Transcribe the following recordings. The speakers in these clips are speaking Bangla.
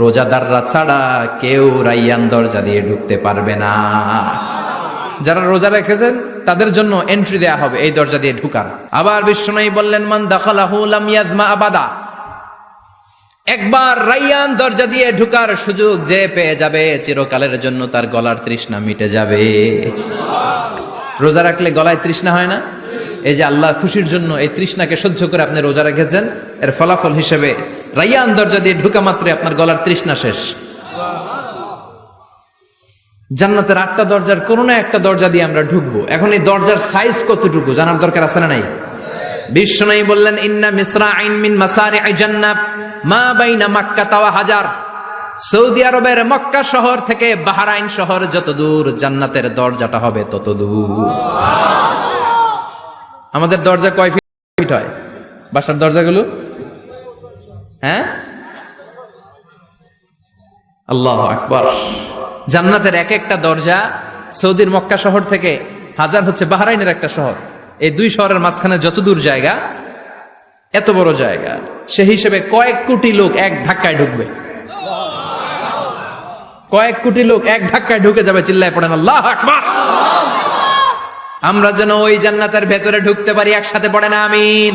রোজাদাররা ছাড়া কেউ রাইয়ান দরজা দিয়ে ঢুকতে পারবে না। যারা রোজা রেখেছেন, তাদের জন্য এন্ট্রি দেয়া হবে এই দরজা দিয়ে ঢুকার। আবার বিশ্বনয়ী বললেন, মান দাখালাহু লাম ইয়াজমা আবাদা। একবার রাইয়ান দরজা দিয়ে ঢুকার সুযোগ যে পেয়ে যাবে, চিরকালের জন্য তার গলার তৃষ্ণা মিটে যাবে। রোজা রাখলে গলায় তৃষ্ণা হয় না? এই যে আল্লাহর খুশির জন্য এই তৃষ্ণাকে সহ্য করে আপনি রোজা রেখেছেন, এর ফলাফল হিসেবে রাইয়ান দরজা দিয়ে ঢুকা মাত্রই আপনার গলার তৃষ্ণা শেষ। জান্নাতের আটটা দরজার কোনো না একটা দরজা দিয়ে আমরা ঢুকবো। এখন এই দরজার সাইজ কতটুকু জানার দরকার আছে না নাই? বিশ্বনাই বললেন, ইন্না মিসরা আইন মিন মাসারি জান্নাত, মা বাইনা মাক্কা তাওয়া হাজার। সৌদি আরবের মক্কা শহর থেকে বাহারাইন শহর যত দূর, জান্নাতের দরজাটা হবে তত দূর। আমাদের দরজা কয় ফিট হয়? বাসার দরজাগুলো হ্যাঁ? আল্লাহ আকবর। জান্নাতের এক একটা দরজা সৌদির মক্কা শহর থেকে হাজার হচ্ছে বাহরাইনের একটা শহর। এই দুই শহরের মাঝখানে যত দূর জায়গা, এত বড় জায়গা সে হিসেবে কয়েক কোটি লোক এক ধাক্কায় ঢুকবে। কয়েক কোটি লোক এক ধাক্কায় ঢুকে যাবে, চিল্লায় পড়েন, আল্লাহ আকবার! আমরা যেন ওই জান্নাতের ভেতরে ঢুকতে পারি, একসাথে পড়ে না আমিন।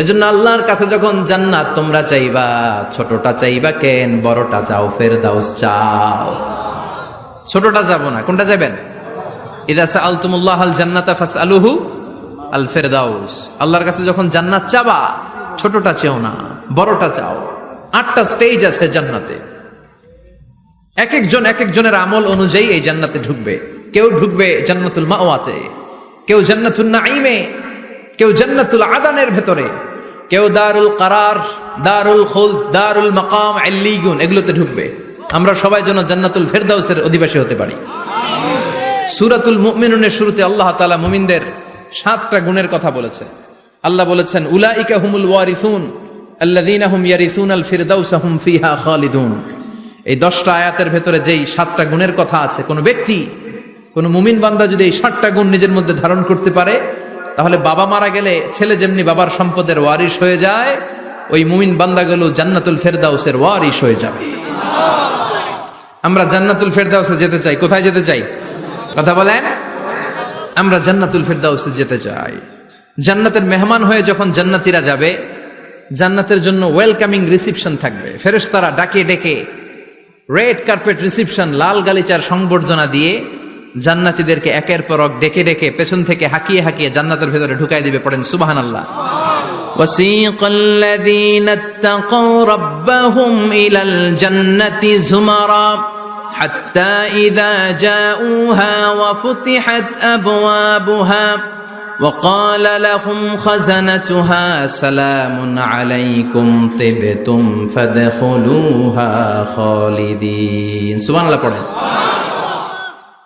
এজন্য আল্লাহর কাছে যখন জান্নাত তোমরা চাইবা, ছোটটা চাইবা কেন, বড়টা চাও ফের ফেরদাউস চাও। ছোটটা যাব না, কোনটা যাবেন? ইদা সাআলতুমুল্লাহ আল জান্নাতা ফাসআলুহু আল ফেরদাউস আল্লাহর কাছে যখন জান্নাত চাবা, ছোটটা চেও না, বড়টা চাও। আটটা স্টেজ আছে জান্নাতে। এক একজন এক একজনের আমল অনুযায়ী এই জান্নাতে ঢুকবে। কেউ ঢুকবে জান্নাতুল মাওয়াতে, কেউ জান্নাতুল নাইমে কেউ জান্নাতুল আদানের ভেতরে। কেউ দারুল কারার, দারুল খুল দারুল মাকাম, আল্লিগুন, এগুলোতে ঢুকবে। আমরা সবাই যেন জান্নাতুল ফেরদাউসের অধিবাসী হতে পারি। সুরাতুল মুমিনুনের শুরুতে আল্লাহ তাআলা মুমিনদের সাতটা গুণের কথা বলেছে। আল্লাহ বলেছেন, উলাইকা হুমুল ওয়ারিসুন, আল্লাযীনা হুম ইয়ারিসুনাল ফিরদাউসা হুম ফিহা খালিদুন। এই দশটা আয়াতের ভেতরে যেই সাতটা গুণের কথা আছে, কোনো ব্যক্তি, কোন মুমিন বান্দা যদি এই সাতটা গুণ নিজের মধ্যে ধারণ করতে পারে তাহলে বাবা মারা গেলে ছেলে যেমনি বাবার সম্পদের ওয়ারিশ হয়ে যায়, ওই মুমিন বান্দাগুলো জান্নাতুল ফেরদাউসের ওয়ারিশ হয়ে যাবে। আমরা জান্নাতুল ফেরদাউসে যেতে চাই। কোথায় যেতে চাই? কথা বলেন। আমরা জান্নাতুল ফেরদাউসে যেতে চাই। জান্নাতের মেহমান হয়ে যখন জান্নাতিরা যাবে, জান্নাতের জন্য ওয়েলকামিং রিসিপশন থাকবে। ফেরেশতারা ডাকে ডেকে রেড কার্পেট রিসিপশন, লাল গালিচার সংবর্ধনা দিয়ে জান্নাতীদেরকে একের পর এক ডেকে ডেকে পেছন থেকে হাকিয়ে হাকিয়ে জান্নাতের ভেতরে ঢুকাই দিবে পড়েন সুবাহান আল্লাহ وسيق الذين اتقوا ربهم إلى الجنة زمرا حتى إذا جاءوها وفتحت أبوابها وقال لهم خزنتها سلام عليكم طبتم فادخلوها خالدين سبحان الله পড়েন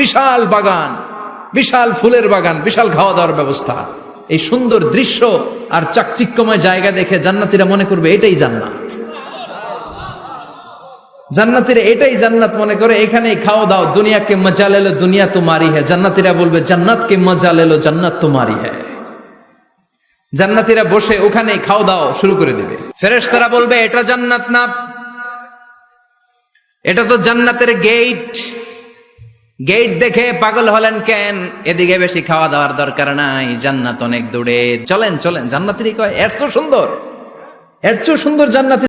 বিশাল বাগান, বিশাল ফুলের বাগান, বিশাল খাওয়া দাওয়ার ব্যবস্থা। এই সুন্দর দৃশ্য আর চাকচিক্যময় জায়গা দেখে জান্নাতীরা মনে করবে এটাই জান্নাত। জান্নাতীরা এটাই জান্নাত মনে করে, এখানেই খাও দাও দুনিয়াকে মজা লেলো দুনিয়া তোমারই হ্যাঁ জান্নাতীরা বলবে, জান্নাতকে মজা লেলো জান্নাত তোমারই হ্যাঁ জান্নাতীরা বসে ওখানেই খাও দাও শুরু করে দেবে। ফেরেশতারা বলবে, এটা জান্নাত না। এটা তো জান্নাতের গেট গেট দেখে পাগল হলেন কেন? এদিকে বেশি খাওয়া দাওয়ার দরকার নাই, জান্নাত অনেক দূরে। চলেন চলেন জান্নাতির কয়, এর সুন্দর। এর সুন্দর জান্নাতি